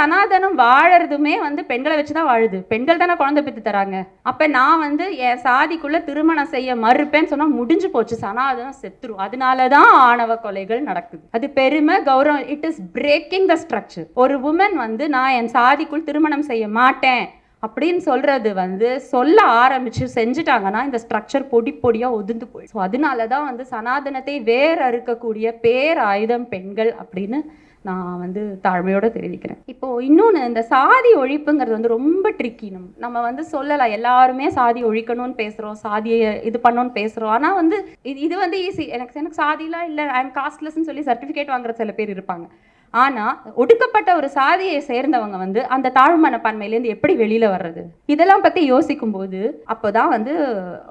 சனாதனம் வாழறதுமே வந்து பெண்களை வச்சு தான் வாழுது. பெண்கள் தானே குழந்தை பெற்று தராங்க. அப்போ நான் வந்து என் சாதிக்குள்ளே திருமணம் செய்ய மறுப்பேன்னு சொன்னால் முடிஞ்சு போச்சு. சனாதனம் செத்துரும். அதனால தான் ஆணவ கொலைகள் நடக்குது. அது பெருமை கௌரவம். It is breaking the structure ஒரு உமன் வந்து நான் என் சாதிக்குள் திருமணம் செய்ய மாட்டேன். அப்படின்னு சொல்றது வந்து சொல்ல ஆரம்பிச்சு செஞ்சுட்டாங்கன்னா இந்த ஸ்ட்ரக்சர் பொடி பொடியா ஒதுந்து போயிடும். ஸோ அதனால தான் வந்து சனாதனத்தை வேற அறுக்கக்கூடிய பேர் ஆயுதம் பெண்கள் அப்படின்னு நான் வந்து தாழ்மையோடு தெரிவிக்கிறேன். இப்போ இன்னொன்று இந்த சாதி ஒழிப்புங்கிறது வந்து ரொம்ப ட்ரிக்கி நம்ம நம்ம வந்து சொல்லலாம் எல்லாருமே சாதி ஒழிக்கணும்னு பேசுகிறோம் சாதியை இது பண்ணணும்னு பேசுகிறோம் ஆனால் வந்து இது இது வந்து ஈஸி எனக்கு எனக்கு சாதிலாம் இல்லை ஐ எம் காஸ்ட்லெஸ்ன்னு சொல்லி சர்டிஃபிகேட் வாங்குற சில பேர் இருப்பாங்க. ஆனால் ஒடுக்கப்பட்ட ஒரு சாதியை சேர்ந்தவங்க வந்து அந்த தாழ்வு மனப்பான்மையிலேருந்து எப்படி வெளியில் வர்றது? இதெல்லாம் பற்றி யோசிக்கும்போது அப்போதான் வந்து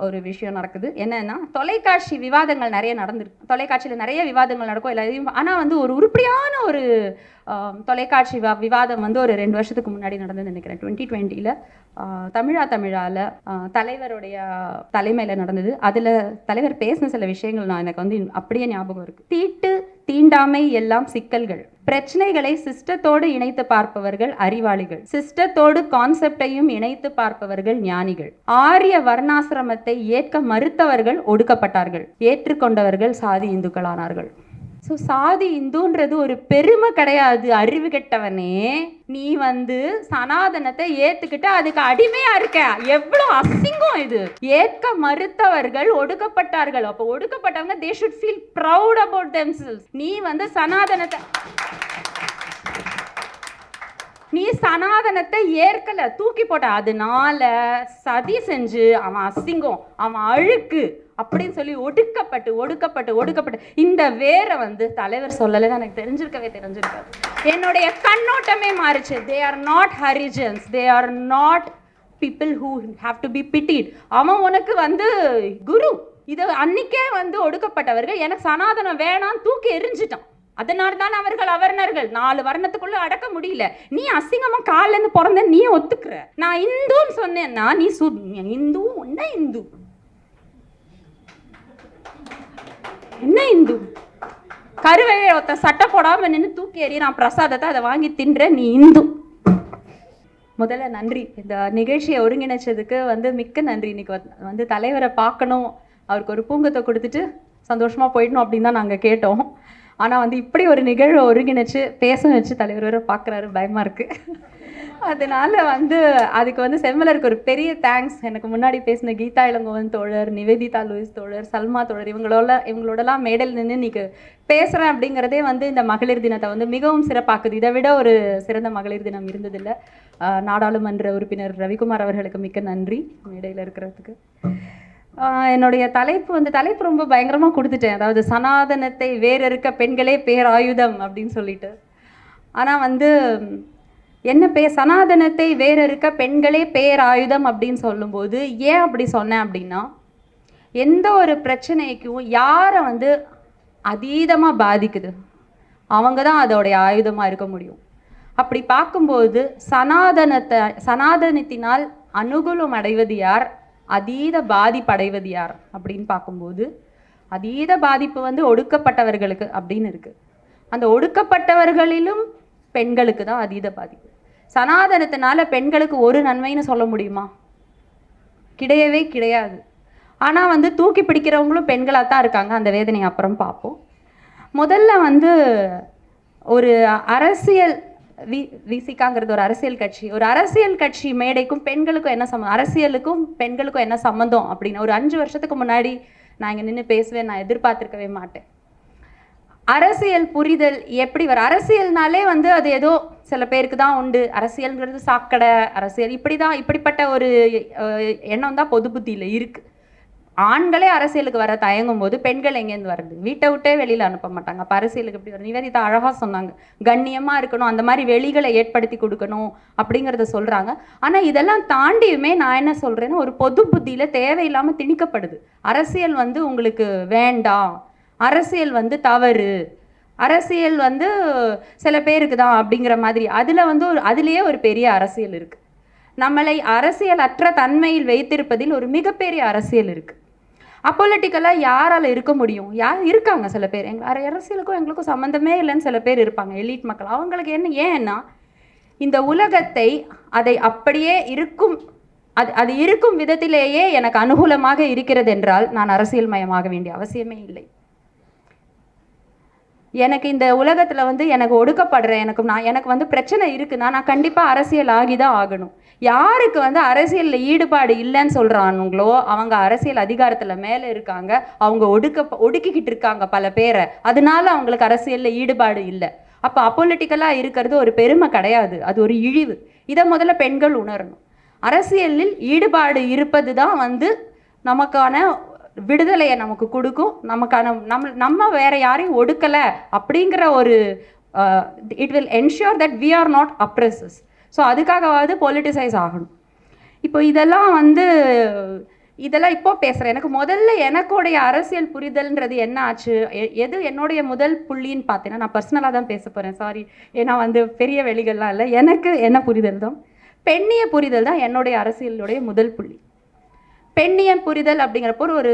ஒரு விஷயம் நடக்குது. என்னன்னா தொலைக்காட்சி விவாதங்கள் நிறைய நடந்திருக்கு. தொலைக்காட்சியில் நிறைய விவாதங்கள் நடக்கும் எல்லாத்தையும் ஆனால் வந்து ஒரு உருப்படியான ஒரு தொலைக்காட்சி விவாதம் வந்து ஒரு ரெண்டு வருஷத்துக்கு முன்னாடி நடந்ததுன்னு நினைக்கிறேன். டுவெண்ட்டி டுவெண்ட்டியில் தமிழா தமிழால் தலைவருடைய தலைமையில் நடந்தது. அதில் தலைவர் பேசின சில விஷயங்கள் நான் எனக்கு வந்து அப்படியே ஞாபகம் இருக்குது தீட்டு தீண்டாமை எல்லாம் சிக்கல்கள். பிரச்சனைகளை சிஸ்டத்தோடு இணைத்து பார்ப்பவர்கள் அறிவாளிகள். சிஸ்டத்தோடு கான்செப்டையும் இணைத்து பார்ப்பவர்கள் ஞானிகள். ஆரிய வர்ணாசிரமத்தை ஏற்க மறுத்தவர்கள் ஒடுக்கப்பட்டார்கள். ஏற்றுக்கொண்டவர்கள் சாதி இந்துக்களானார்கள். ஸோ சாதி இந்துன்றது ஒரு பெருமை கிடையாது. அறிவு கெட்டவனே நீ வந்து சனாதனத்தை ஏத்துக்கிட்டு அதுக்கு அடிமையா இருக்க. எவ்வளோ அசிங்கம் இது. ஏற்க மறுத்தவர்கள் ஒடுக்கப்பட்டார்கள். அப்போ ஒடுக்கப்பட்டவங்க they should feel proud about themselves நீ வந்து சனாதனத்தை நீ சனாதனத்தை ஏற்கல. தூக்கி போட்ட. அதனால சதி செஞ்சு அவன் அசிங்கம் அவன் அழுக்கு அப்படின்னு சொல்லி ஒடுக்கப்பட்டு ஒடுக்கப்பட்டு ஒடுக்கப்பட்டு. இந்த வேரை வந்து தலைவர் சொல்லலை எனக்கு தெரிஞ்சிருக்கவே தெரிஞ்சிருக்காது. என்னுடைய கண்ணோட்டமே மாறிச்சு. They are not Harijans they are not people who have to be pitied அவன் உனக்கு வந்து குரு. இது அன்னைக்கே வந்து ஒடுக்கப்பட்டவர்கள். எனக்கு சனாதனம் வேணாம் தூக்கி எரிஞ்சிட்டான் அதனால தான் அவர்கள் அவர்ணர்கள் நாலு வர்ணத்துக்குள்ள அடக்க முடியல. நீ அசிங்கமா காலில் இருந்து பிறந்த நீ ஒத்துக்கிற. நான் இந்துன்னு சொன்னேன்னா நீ சு இந்து என்ன இந்து? என்ன இந்து? கருவையை ஒருத்த சட்டை போடாம நின்று தூக்கி எறியறான் பிரசாதத்தை அதை வாங்கி தின்ற நீ இந்து. முதல்ல நன்றி. இந்த நிகழ்ச்சியை ஒருங்கிணைச்சதுக்கு வந்து மிக்க நன்றி. இன்னைக்கு வந்து- வந்து தலைவரை பார்க்கணும். அவருக்கு ஒரு பூங்கத்தை கொடுத்துட்டு சந்தோஷமா போயிடணும் அப்படின்னு தான் நாங்கள் கேட்டோம். ஆனால் வந்து இப்படி ஒரு நிகழ்வை ஒருங்கிணைச்சு பேச வச்சு தலைவர் வர பார்க்குறாரு பயமாக இருக்குது அதனால் வந்து அதுக்கு வந்து செம்மலருக்கு ஒரு பெரிய தேங்க்ஸ் எனக்கு முன்னாடி பேசின கீதா இளங்கோவன் தோழர் நிவேதிதா லூயிஸ் தோழர் சல்மா தோழர் இவங்களோட இவங்களோடலாம் மேடல் நின்று இன்னைக்கு பேசுகிறேன் அப்படிங்கிறதே வந்து இந்த மகளிர் தினத்தை வந்து மிகவும் சிறப்பாக்குது. இதை விட ஒரு சிறந்த மகளிர் தினம் இருந்ததில்லை. நாடாளுமன்ற உறுப்பினர் ரவிக்குமார் அவர்களுக்கு மிக்க நன்றி. மேடையில் இருக்கிறதுக்கு. என்னுடைய தலைப்பு வந்து தலைப்பு ரொம்ப பயங்கரமாக கொடுத்துட்டேன். அதாவது சனாதனத்தை வேறறுக்க பெண்களே பேராயுதம் அப்படின்னு சொல்லிட்டு. ஆனால் வந்து என்ன பே சனாதனத்தை வேறறுக்க பெண்களே பேராயுதம் அப்படின்னு சொல்லும்போது ஏன் அப்படி சொன்னேன் அப்படின்னா எந்த ஒரு பிரச்சனைக்கும் யாரை வந்து அதீதமாக பாதிக்குது? அவங்க தான் அதோடைய ஆயுதமாக இருக்க முடியும். அப்படி பார்க்கும்போது சனாதனத்தை சனாதனத்தினால் அனுகூலம் அடைவது யார்? அதீத பாதிப்படைவது யார் அப்படின்னு பார்க்கும்போது அதீத பாதிப்பு வந்து ஒடுக்கப்பட்டவர்களுக்கு அப்படின்னு இருக்குது அந்த ஒடுக்கப்பட்டவர்களிலும் பெண்களுக்கு தான் அதீத பாதிப்பு. சனாதனத்தினால பெண்களுக்கு ஒரு நன்மைன்னு சொல்ல முடியுமா? கிடையவே கிடையாது. ஆனால் வந்து தூக்கி பிடிக்கிறவங்களும் பெண்களாக தான் இருக்காங்க. அந்த வேதனை அப்புறம் பார்ப்போம். முதல்ல வந்து ஒரு அரசியல் வி விசிகாங்கிறது ஒரு அரசியல் கட்சி. ஒரு அரசியல் கட்சி மேடைக்கும் பெண்களுக்கும் என்ன சம்மந்தம் அரசியலுக்கும் பெண்களுக்கும் என்ன சம்மந்தம் அப்படின்னு ஒரு அஞ்சு வருஷத்துக்கு முன்னாடி நான் இங்கே நின்று பேசுவேன் நான் எதிர்பார்த்துருக்கவே மாட்டேன். அரசியல் புரிதல் எப்படி வர அரசியல்னாலே வந்து அது ஏதோ சில பேருக்கு தான் உண்டு. அரசியல்ங்கிறது சாக்கடை அரசியல் இப்படி தான் இப்படிப்பட்ட ஒரு எண்ணம் தான் பொது புத்தியில் இருக்குது ஆண்களே அரசியலுக்கு வர தயங்கும் போது பெண்கள் எங்கேருந்து வருது வீட்டை விட்டே வெளியில் அனுப்ப மாட்டாங்க. அப்போ அரசியலுக்கு எப்படி வரும் நிவேதிதா அழகாக சொன்னாங்க. கண்ணியமாக இருக்கணும் அந்த மாதிரி வெளிகளை ஏற்படுத்தி கொடுக்கணும் அப்படிங்கிறத சொல்கிறாங்க ஆனால் இதெல்லாம் தாண்டியுமே நான் என்ன சொல்கிறேன்னா ஒரு பொது புத்தியில் தேவையில்லாமல் திணிக்கப்படுது. அரசியல் வந்து உங்களுக்கு வேண்டாம். அரசியல் வந்து தவறு. அரசியல் வந்து சில பேருக்கு தான் அப்படிங்கிற மாதிரி. அதில் வந்து ஒரு அதுலேயே ஒரு பெரிய அரசியல் இருக்குது நம்மளை அரசியல் அற்ற தன்மையில் வைத்திருப்பதில் ஒரு மிகப்பெரிய அரசியல் இருக்குது அப்பொலிட்டிக்கலாக யாரால் இருக்க முடியும்? யார் இருக்காங்க சில பேர்? எங்க அர- அரசியலுக்கும் எங்களுக்கும் சம்மந்தமே இல்லைன்னு சில பேர் இருப்பாங்க எலீட் மக்கள். அவங்களுக்கு என்ன ஏன்னா இந்த உலகத்தை அதை அப்படியே இருக்கும் அது அது இருக்கும் விதத்திலேயே எனக்கு அனுகூலமாக இருக்கிறது என்றால் நான் அரசியல் மயமாக வேண்டிய அவசியமே இல்லை. எனக்கு இந்த உலகத்தில் வந்து எனக்கு ஒடுக்கப்படுற எனக்கு நான் எனக்கு வந்து பிரச்சனை இருக்குன்னா நான் கண்டிப்பாக அரசியல் ஆகி தான் ஆகணும். யாருக்கு வந்து அரசியலில் ஈடுபாடு இல்லைன்னு சொல்கிறானுங்களோ அவங்க அரசியல் அதிகாரத்தில் மேலே இருக்காங்க அவங்க ஒடுக்க ஒடுக்கிக்கிட்டு இருக்காங்க பல பேரை. அதனால அவங்களுக்கு அரசியலில் ஈடுபாடு இல்லை. அப்போ அப்பொலிட்டிக்கலாக இருக்கிறது ஒரு பெருமை கிடையாது. அது ஒரு இழிவு. இதை முதல்ல பெண்கள் உணரணும். அரசியலில் ஈடுபாடு இருப்பது தான் வந்து நமக்கான விடுதலையை நமக்கு கொடுக்கும். நமக்கான நம்ம நம்ம வேற யாரையும் ஒடுக்கலை அப்படிங்கிற ஒரு it will ensure that we are not oppressed so அதுக்காகவாவது politicise ஆகணும். இப்போ இதெல்லாம் வந்து இதெல்லாம் இப்போ பேசுகிறேன் எனக்கு முதல்ல எனக்குடைய அரசியல் புரிதல்ன்றது என்ன ஆச்சு? எ- எது என்னுடைய முதல் புள்ளின்னு பார்த்தேன்னா நான் பர்சனலாக தான் பேச போகிறேன் சாரி ஏன்னா வந்து பெரிய வெளிகள்லாம் இல்லை. எனக்கு என்ன புரிதல் தான்? பெண்ணிய புரிதல் தான் என்னுடைய அரசியலுடைய முதல் புள்ளி. பெண்ணிய புரிதல் அப்படிங்கிறப்போ ஒரு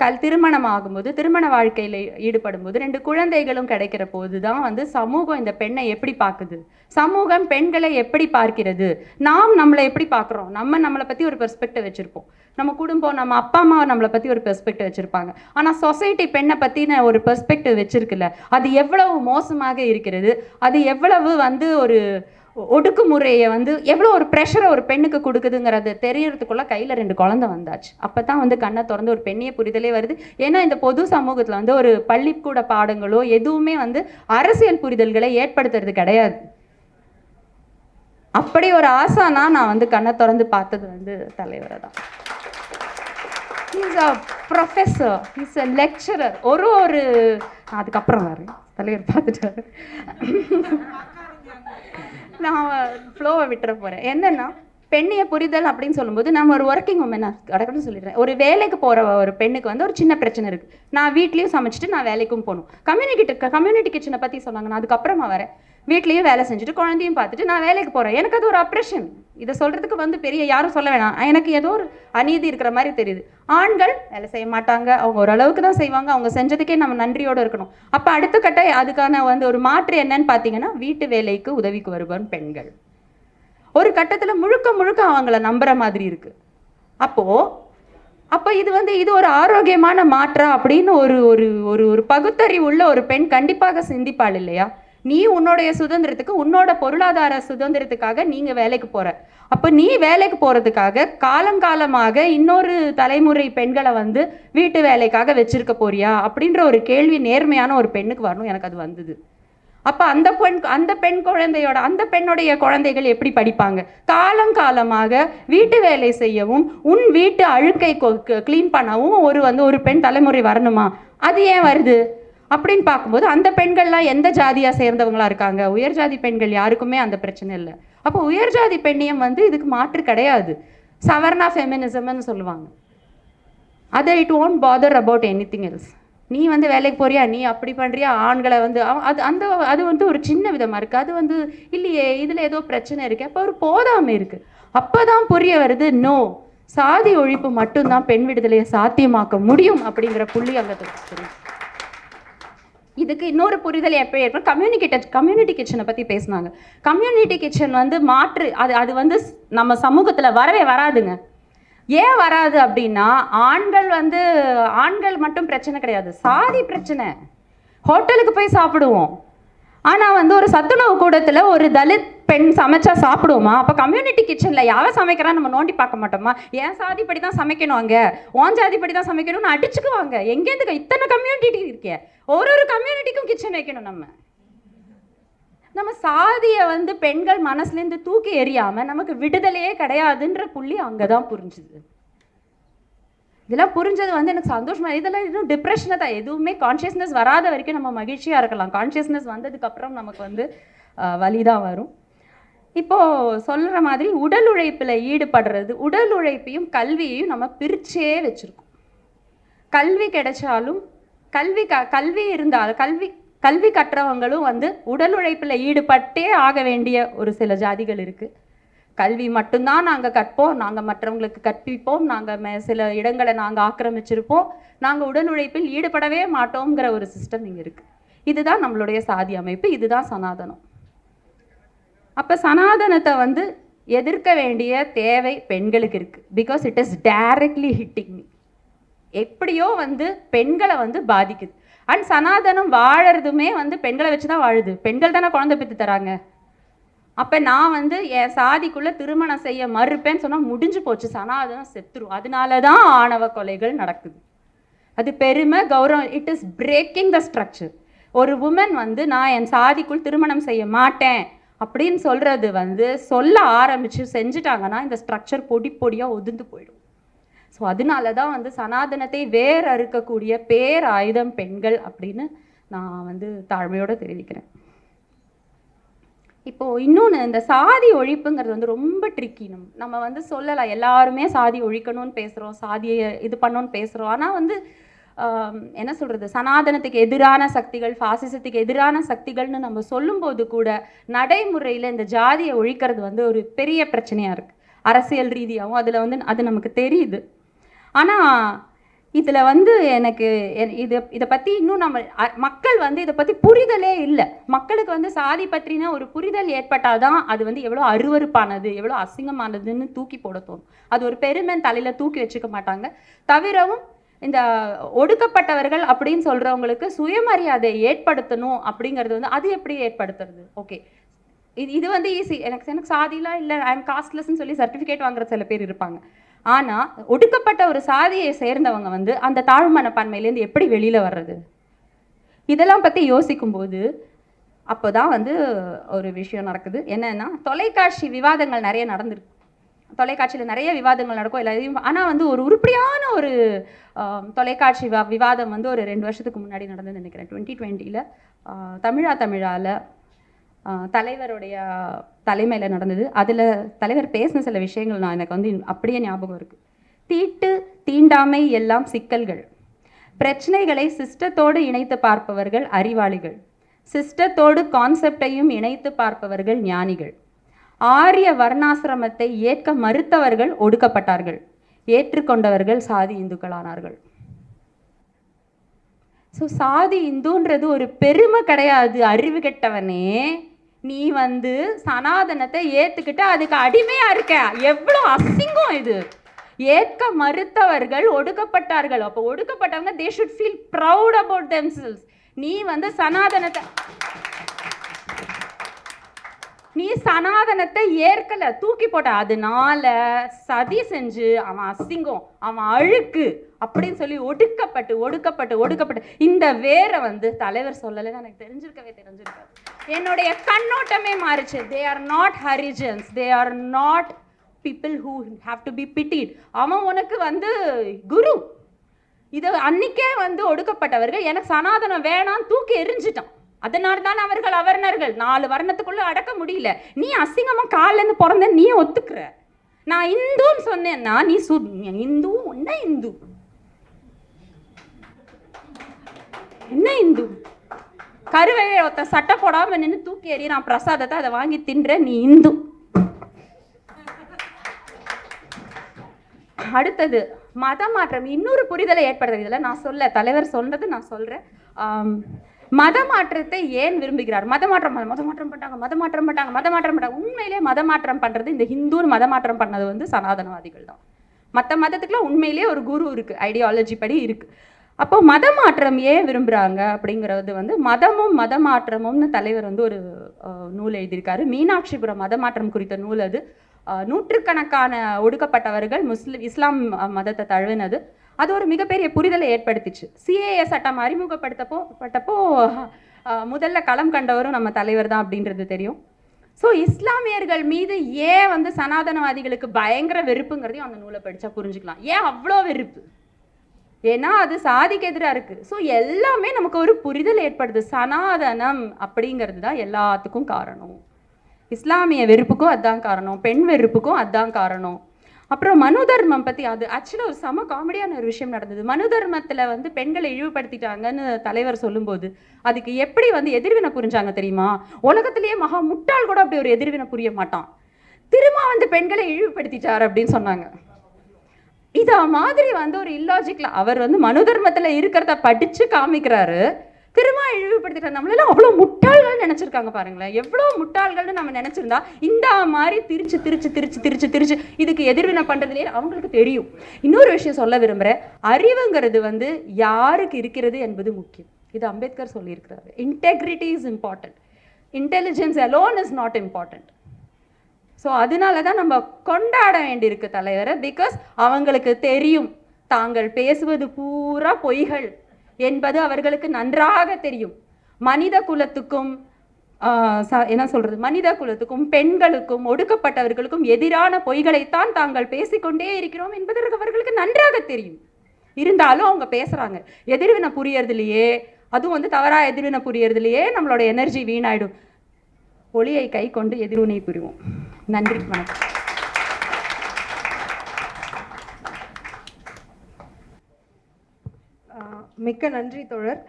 கல் திருமணம் ஆகும்போது திருமண வாழ்க்கையில் ஈடுபடும் போது ரெண்டு குழந்தைகளும் கிடைக்கிற போது தான் வந்து சமூகம் இந்த பெண்ணை எப்படி பார்க்குது? சமூகம் பெண்களை எப்படி பார்க்கிறது? நாம் நம்மளை எப்படி பார்க்குறோம்? நம்ம நம்மளை பற்றி ஒரு பெர்ஸ்பெக்டிவ் வச்சுருப்போம். நம்ம குடும்பம் நம்ம அப்பா அம்மா நம்மளை பற்றி ஒரு பெர்ஸ்பெக்டிவ் வச்சுருப்பாங்க. ஆனால் சொசைட்டி பெண்ணை பற்றின ஒரு பெர்ஸ்பெக்டிவ் வச்சுருக்குல்ல அது எவ்வளவு மோசமாக இருக்கிறது? அது எவ்வளவு வந்து ஒரு ஒடுக்குமுறையை வந்து எவ்வளோ ஒரு ப்ரெஷரை ஒரு பெண்ணுக்கு கொடுக்குதுங்கிறது தெரியறதுக்குள்ளே கையில் ரெண்டு குழந்தை வந்தாச்சு. அப்போ தான் வந்து கண்ணை திறந்து ஒரு பெண்ணிய புரிதலே வருது. ஏன்னா இந்த பொது சமூகத்தில் வந்து ஒரு பள்ளிக்கூட பாடங்களோ எதுவுமே வந்து அரசியல் புரிதல்களை ஏற்படுத்துறது கிடையாது. அப்படி ஒரு ஆசானா நான் வந்து கண்ணை திறந்து பார்த்தது வந்து தலைவரை தான். He's a professor is a lecturer ஒரு ஒரு நான் அதுக்கப்புறம் வரேன். தலைவர் பார்த்துட்டாரு. நான் ஃப்ளோவை விட்டுற போகிறேன் என்னென்னா பெண்ணிய புரிதல் அப்படின்னு சொல்லும்போது நம்ம ஒரு ஒர்க்கிங் உமன் கிடக்குன்னு சொல்லிடுறேன். ஒரு வேலைக்கு போகிற ஒரு பெண்ணுக்கு வந்து ஒரு சின்ன பிரச்சனை இருக்குது நான் வீட்லேயும் சமைச்சிட்டு நான் வேலைக்கும் போகணும். கம்யூனிட்டி கம்யூனிட்டி கிச்சனை பற்றி சொன்னாங்க. நான் அதுக்கப்புறமா வரேன். வீட்லேயும் வேலை செஞ்சுட்டு குழந்தையும் பார்த்துட்டு நான் வேலைக்கு போகிறேன் எனக்கு அது ஒரு அப்ரெஷன் இதை சொல்கிறதுக்கு வந்து பெரிய யாரும் சொல்ல வேணாம். எனக்கு ஏதோ ஒரு அநீதி இருக்கிற மாதிரி தெரியுது. ஆண்கள் வேலை செய்ய மாட்டாங்க. அவங்க ஓரளவுக்கு தான் செய்வாங்க. அவங்க செஞ்சதுக்கே நம்ம நன்றியோடு இருக்கணும். அப்போ அடுத்த கட்ட அதுக்கான வந்து ஒரு மாற்று என்னன்னு பார்த்தீங்கன்னா வீட்டு வேலைக்கு உதவிக்கு வருபவன் பெண்கள். ஒரு கட்டத்தில் முழுக்க முழுக்க அவங்கள நம்புற மாதிரி இருக்குது அப்போ அப்போ இது வந்து இது ஒரு ஆரோக்கியமான மாற்றா அப்படின்னு ஒரு ஒரு ஒரு ஒரு பகுத்தறிவு உள்ள ஒரு பெண் கண்டிப்பாக சிந்திப்பாள் இல்லையா? நீ உன்னுடைய சுதந்திரத்துக்கு உன்னோட பொருளாதார சுதந்திரத்துக்காக நீங்க வேலைக்கு போற. அப்போ நீ வேலைக்கு போறதுக்காக காலங்காலமாக இன்னொரு தலைமுறை பெண்களை வந்து வீட்டு வேலைக்காக வச்சிருக்க போறியா? அப்படின்ற ஒரு கேள்வி நேர்மையான ஒரு பெண்ணுக்கு வரணும் எனக்கு அது வந்தது. அப்ப அந்த பெண் அந்த பெண் குழந்தையோட அந்த பெண்ணுடைய குழந்தைகள் எப்படி படிப்பாங்க? காலங்காலமாக வீட்டு வேலை செய்யவும் உன் வீட்டு அழுக்கை க்ளீன் பண்ணவும் ஒரு வந்து ஒரு பெண் தலைமுறை வரணுமா? அது ஏன் வருது? அப்படின்னு பார்க்கும்போது அந்த பெண்கள்லாம் எந்த ஜாதியாக சேர்ந்தவங்களா இருக்காங்க? உயர் ஜாதி பெண்கள் யாருக்குமே அந்த பிரச்சனை இல்லை. அப்போ உயர் ஜாதி பெண்ணியம் வந்து இதுக்கு மாற்று கிடையாது. சவர்ணா ஃபெமினிசம்னு சொல்லுவாங்க. அதை it won't bother about anything else நீ வந்து வேலைக்கு போறியா? நீ அப்படி பண்ணுறியா ஆண்களை வந்து அது அந்த அது வந்து ஒரு சின்ன விதமாக இருக்குது அது வந்து இல்லையே இதில் ஏதோ பிரச்சனை இருக்கு. அப்போ ஒரு போதாமை இருக்கு. அப்பதான் புரிய வருது நோ சாதி ஒழிப்பு மட்டும்தான் பெண் விடுதலையை சாத்தியமாக்க முடியும் அப்படிங்கிற புள்ளி அங்கே தெரியும் இதுக்கு இன்னொரு புரிதல் எப்போ ஏற்படும்? கம்யூனிகேட்டர் கம்யூனிட்டி கிச்சனை பற்றி பேசினாங்க. கம்யூனிட்டி கிச்சன் வந்து மாற்று அது அது வந்து ஸ்- நம்ம சமூகத்தில் வரவே வராதுங்க. ஏன் வராது அப்படின்னா ஆண்கள் வந்து ஆண்கள் மட்டும் பிரச்சனை கிடையாது. சாதி பிரச்சனை. ஹோட்டலுக்கு போய் சாப்பிடுவோம். ஆனால் வந்து ஒரு சத்துணவு கூடத்தில் ஒரு தலித் பெண் சமைச்சா சாப்பிடுவோமா? அப்போ கம்யூனிட்டி கிச்சனில் யாரை சமைக்கிறா நம்ம நோண்டி பார்க்க மாட்டோமா? ஏன் சாதிப்படி தான் சமைக்கணும் அங்கே. ஓன் சாதிப்படி தான் சமைக்கணும்னு அடிச்சுக்குவாங்க. எங்கேருந்து இத்தனை கம்யூனிட்டி இருக்கே. ஒரு ஒரு கம்யூனிட்டிக்கும் கிச்சன் வைக்கணும் நம்ம. நம்ம சாதியை வந்து பெண்கள் மனசுலேருந்து தூக்கி எறியாமல் நமக்கு விடுதலையே கிடையாதுன்ற புள்ளி அங்கே தான் புரிஞ்சுது. இதெல்லாம் புரிஞ்சது வந்து எனக்கு சந்தோஷமா இதெல்லாம் இன்னும் டிப்ரெஷனை தான். எதுவுமே கான்ஷியஸ்னஸ் வராத வரைக்கும் நம்ம மகிழ்ச்சியாக இருக்கலாம். கான்ஷியஸ்னஸ் வந்ததுக்கப்புறம் நமக்கு வந்து வலி தான் வரும். இப்போ சொல்ற மாதிரி உடல் உழைப்பில் ஈடுபடுறது உடல் உழைப்பையும் கல்வியையும் நம்ம பிரிச்சே வச்சிருக்கோம். கல்வி கிடைச்சாலும் கல்வி க கல்வி இருந்தால் கல்வி கல்வி கற்றவங்களும் வந்து உடல் உழைப்பில் ஈடுபட்டே ஆக வேண்டிய ஒரு சில ஜாதிகள் இருக்குது கல்வி மட்டும்தான் நாங்கள் கற்போம் நாங்கள் மற்றவங்களுக்கு கற்பிப்போம் நாங்கள் சில இடங்களை நாங்கள் ஆக்கிரமிச்சிருப்போம் நாங்கள் உடல் உழைப்பில் ஈடுபடவே மாட்டோங்கிற ஒரு சிஸ்டம் இங்கே இருக்குது இதுதான் நம்மளுடைய சாதி அமைப்பு இதுதான் சனாதனம். அப்போ சனாதனத்தை வந்து எதிர்க்க வேண்டிய தேவை பெண்களுக்கு இருக்குது because it is directly hitting எப்படியோ வந்து பெண்களை வந்து பாதிக்குது. அண்ட் சனாதனம் வாழறதுமே வந்து பெண்களை வச்சு தான் வாழுது. பெண்கள் தானே குழந்தை பெற்று தராங்க. அப்போ நான் வந்து என் சாதிக்குள்ளே திருமணம் செய்ய மறுப்பேன்னு சொன்னால் முடிஞ்சு போச்சு. சனாதனம் செத்துரும். அதனால தான் ஆணவ கொலைகள் நடக்குது. அது பெருமை கௌரவம். It is breaking the structure ஒரு உமன் வந்து நான் என் சாதிக்குள் திருமணம் செய்ய மாட்டேன். அப்படின்னு சொல்கிறது வந்து சொல்ல ஆரம்பித்து செஞ்சுட்டாங்கன்னா இந்த ஸ்ட்ரக்சர் பொடி பொடியாக ஒதுந்து போயிடும். ஸோ அதனால தான் வந்து சனாதனத்தை வேர் அறுக்கக்கூடிய பேர் ஆயுதம் பெண்கள் அப்படின்னு நான் வந்து தாழ்மையோடு தெரிவிக்கிறேன். இப்போ இன்னொன்று இந்த சாதி ஒழிப்புங்கிறது வந்து ரொம்ப ட்ரிக்கி நம்ம நம்ம வந்து சொல்லலாம் எல்லாருமே சாதி ஒழிக்கணும்னு பேசுகிறோம் சாதியை இது பண்ணணும்னு பேசுகிறோம் ஆனால் வந்து என்ன சொல்கிறது சனாதனத்துக்கு எதிரான சக்திகள் பாசிசத்துக்கு எதிரான சக்திகள்னு நம்ம சொல்லும்போது கூட நடைமுறையில் இந்த ஜாதியை ஒழிக்கிறது வந்து ஒரு பெரிய பிரச்சனையாக இருக்குது அரசியல் ரீதியாகவும் அதில் வந்து அது நமக்கு தெரியுது. ஆனால் இதில் வந்து எனக்கு இது இதை பற்றி இன்னும் நம்ம அ- மக்கள் வந்து இதை பற்றி புரிதலே இல்லை. மக்களுக்கு வந்து சாதி பற்றின ஒரு புரிதல் ஏற்பட்டால் தான் அது வந்து எவ்வளோ அருவருப்பானது எவ்வளோ அசிங்கமானதுன்னு தூக்கி போட தோணும். அது ஒரு பெருமை தலையில் தூக்கி வச்சுக்க மாட்டாங்க. தவிரவும் இந்த ஒடுக்கப்பட்டவர்கள் அப்படின்னு சொல்கிறவங்களுக்கு சுயமரியாதை ஏற்படுத்தணும் அப்படிங்கிறது வந்து அது எப்படி ஏற்படுத்துறது? ஓகே இது இது வந்து ஈஸி எனக்கு எனக்கு சாதிலாம் இல்லை. ஐம் காஸ்ட்லெஸ்ன்னு சொல்லி சர்டிஃபிகேட் வாங்குற சில பேர் இருப்பாங்க. ஆனால் ஒடுக்கப்பட்ட ஒரு சாதியை சேர்ந்தவங்க வந்து அந்த தாழ் மனப்பான்மையிலேருந்து எப்படி வெளியில் வர்றது? இதெல்லாம் பற்றி யோசிக்கும்போது அப்போ தான் வந்து ஒரு விஷயம் நடக்குது. என்னென்னா தொலைக்காட்சி விவாதங்கள் நிறைய நடந்திருக்கு. தொலைக்காட்சியில் நிறைய விவாதங்கள் நடக்கும். எல்லாத்தையும் ஆனால் வந்து ஒரு உருப்படியான ஒரு தொலைக்காட்சி விவா விவாதம் வந்து ஒரு ரெண்டு வருஷத்துக்கு முன்னாடி நடந்தது நினைக்கிறேன். டுவெண்ட்டி டுவெண்ட்டியில் தமிழா தமிழால் தலைவருடைய தலைமையில் நடந்தது. அதில் தலைவர் பேசின சில விஷயங்கள் நான் எனக்கு வந்து அப்படியே ஞாபகம் இருக்குது தீட்டு தீண்டாமை எல்லாம் சிக்கல்கள். பிரச்சனைகளை சிஸ்டத்தோடு இணைத்து பார்ப்பவர்கள் அறிவாளிகள். சிஸ்டத்தோடு கான்செப்டையும் இணைத்து பார்ப்பவர்கள் ஞானிகள். ஆரிய வர்ணாசிரமத்தை ஏற்க மறுத்தவர்கள் ஒடுக்கப்பட்டார்கள். ஏற்றுக்கொண்டவர்கள் சாதி இந்துக்களானார்கள். ஸோ சாதி இந்துன்றது ஒரு பெருமை கிடையாது. அறிவு கெட்டவனே நீ வந்து சனாதனத்தை ஏற்றுக்கிட்டு அதுக்கு அடிமையாக இருக்க. எவ்வளோ அசிங்கம் இது. ஏற்க மறுத்தவர்கள் ஒடுக்கப்பட்டார்கள். அப்போ ஒடுக்கப்பட்டவங்க they should feel proud about themselves நீ வந்து சனாதனத்தை நீ சனாதனத்தை ஏற்கல தூக்கி போட்ட. அதனால சதி செஞ்சு அவன் அசிங்கம் அவன் அழுக்கு அப்படின்னு சொல்லி ஒடுக்கப்பட்டு ஒடுக்கப்பட்டு ஒடுக்கப்பட்டு. இந்த வேரை வந்து தலைவர் சொல்லலைன்னு எனக்கு தெரிஞ்சிருக்கவே தெரிஞ்சிருக்காது. என்னுடைய கண்ணோட்டமே மாறிச்சு. They are not Harijans they are not people who have to be pitied அவன் உனக்கு வந்து குரு. இது அன்னைக்கே வந்து ஒடுக்கப்பட்டவர்கள் எனக்கு சனாதனம் வேணாம் தூக்கி எரிஞ்சிட்டான் அதனால தான் அவர்கள் அவர்ணர்கள் நாலு வர்ணத்துக்குள்ள அடக்க முடியல. நீ அசிங்கமா காலிலேருந்து பிறந்த நீ ஒத்துக்கிற. நான் இந்துன்னு சொன்னேன்னா நீ சு இந்து என்ன இந்து? என்ன இந்து? கருவையை ஒருத்த சட்டை போடாம நின்று தூக்கி எறியறான் பிரசாதத்தை அதை வாங்கி தின்ற நீ இந்து. அடுத்தது மத மாற்றம் இன்னொரு புரிதலை ஏற்படுறது இதில் நான் சொல்ல தலைவர் சொன்னது நான் சொல்கிறேன் மத மாற்றத்தை ஏன் விரும்புகிறார்? மத மாற்றம் மத மாற்றம் பண்ணாங்க மத மாற்றம் பண்ணாங்க மத மாற்றம் பண்ணாங்க உண்மையிலேயே மத மாற்றம் பண்ணுறது இந்த ஹிந்துன்னு மத மாற்றம் பண்ணது வந்து சனாதனவாதிகள் தான். மற்ற மதத்துக்குலாம் உண்மையிலேயே ஒரு குரு இருக்குது ஐடியாலஜி படி இருக்குது அப்போ மத மாற்றம் ஏன் விரும்புகிறாங்க அப்படிங்கிறது வந்து மதமும் மத மாற்றமும்னு தலைவர் வந்து ஒரு நூல் எழுதியிருக்காரு. மீனாட்சிபுரம் மத மாற்றம் குறித்த நூல் அது. நூற்றுக்கணக்கான ஒடுக்கப்பட்டவர்கள் முஸ்லிம் இஸ்லாம் மதத்தை தழுவினது. அது ஒரு மிகப்பெரிய புரிதலை ஏற்படுத்திச்சு. சிஏஏ சட்டம் அறிமுகப்படுத்தப்போ பட்டப்போ முதல்ல களம் கண்டவரும் நம்ம தலைவர் தான் அப்படின்றது தெரியும். ஸோ இஸ்லாமியர்கள் மீது ஏன் வந்து சனாதனவாதிகளுக்கு பயங்கர வெறுப்புங்கிறதையும் அந்த நூலை படித்தா புரிஞ்சுக்கலாம். ஏன் அவ்வளோ வெறுப்பு? ஏன்னா அது சாதிக்கு எதிராக இருக்குது ஸோ எல்லாமே நமக்கு ஒரு புரிதல் ஏற்படுது. சனாதனம் அப்படிங்கிறது தான் எல்லாத்துக்கும் காரணம். இஸ்லாமிய வெறுப்புக்கும் அதுதான் காரணம். பெண் வெறுப்புக்கும் அதுதான் காரணம். அப்புறம் மனு தர்மம் பற்றி அது ஆக்சுவலாக ஒரு செம காமெடியான ஒரு விஷயம் நடந்தது. மனு தர்மத்தில் வந்து பெண்களை இழிவுபடுத்திட்டாங்கன்னு தலைவர் சொல்லும்போது அதுக்கு எப்படி வந்து எதிர்வினை புரிஞ்சாங்க தெரியுமா? உலகத்திலேயே மகா முட்டாள் கூட அப்படி ஒரு எதிர்வினை புரிய மாட்டான். திரும்ப வந்து பெண்களை இழிவுபடுத்திட்டார் அப்படின்னு சொன்னாங்க. இத மாதிரி வந்து ஒரு இல்லாஜிக்கில் அவர் வந்து மனோதர்மத்துல இருக்கிறத படிச்சு காமிக்கிறாரு. திரும்ப இழிவுபடுத்திட்டு நம்மளெல்லாம் அவ்வளோ முட்டாள்கள் நினச்சிருக்காங்க பாருங்களேன். எவ்வளோ முட்டாள்கள்னு நம்ம நினச்சிருந்தா இந்த மாதிரி திரிச்சு திரிச்சு திரிச்சு திரிச்சு திரிச்சு இதுக்கு எதிர்வினை பண்ணுறதுலேயே அவங்களுக்கு தெரியும். இன்னொரு விஷயம் சொல்ல விரும்புகிறேன் அறிவுங்கிறது வந்து யாருக்கு இருக்கிறது என்பது முக்கியம். இது அம்பேத்கர் சொல்லியிருக்கிறாரு. Integrity is important intelligence alone is not important so அதனால தான் நம்ம கொண்டாட வேண்டியிருக்கு தலைவரை பிகாஸ் அவங்களுக்கு தெரியும். தாங்கள் பேசுவது பூரா பொய்கள். என்பது அவர்களுக்கு நன்றாக தெரியும். மனித குலத்துக்கும் ச- என்ன சொல்றது? மனித குலத்துக்கும் பெண்களுக்கும் ஒடுக்கப்பட்டவர்களுக்கும் எதிரான பொய்களைத்தான் தாங்கள் பேசிக்கொண்டே இருக்கிறோம் என்பது அவர்களுக்கு நன்றாக தெரியும். இருந்தாலும் அவங்க பேசுறாங்க. எதிர்வினை புரியறதுலையே அதுவும் வந்து தவறாக எதிர்வினை புரியறதுலையே நம்மளோட எனர்ஜி வீணாயிடும். ஒளியை கை கொண்டு எதிர்வினை புரிவோம். நன்றி. வணக்கம். மிக்க நன்றி தோழர்.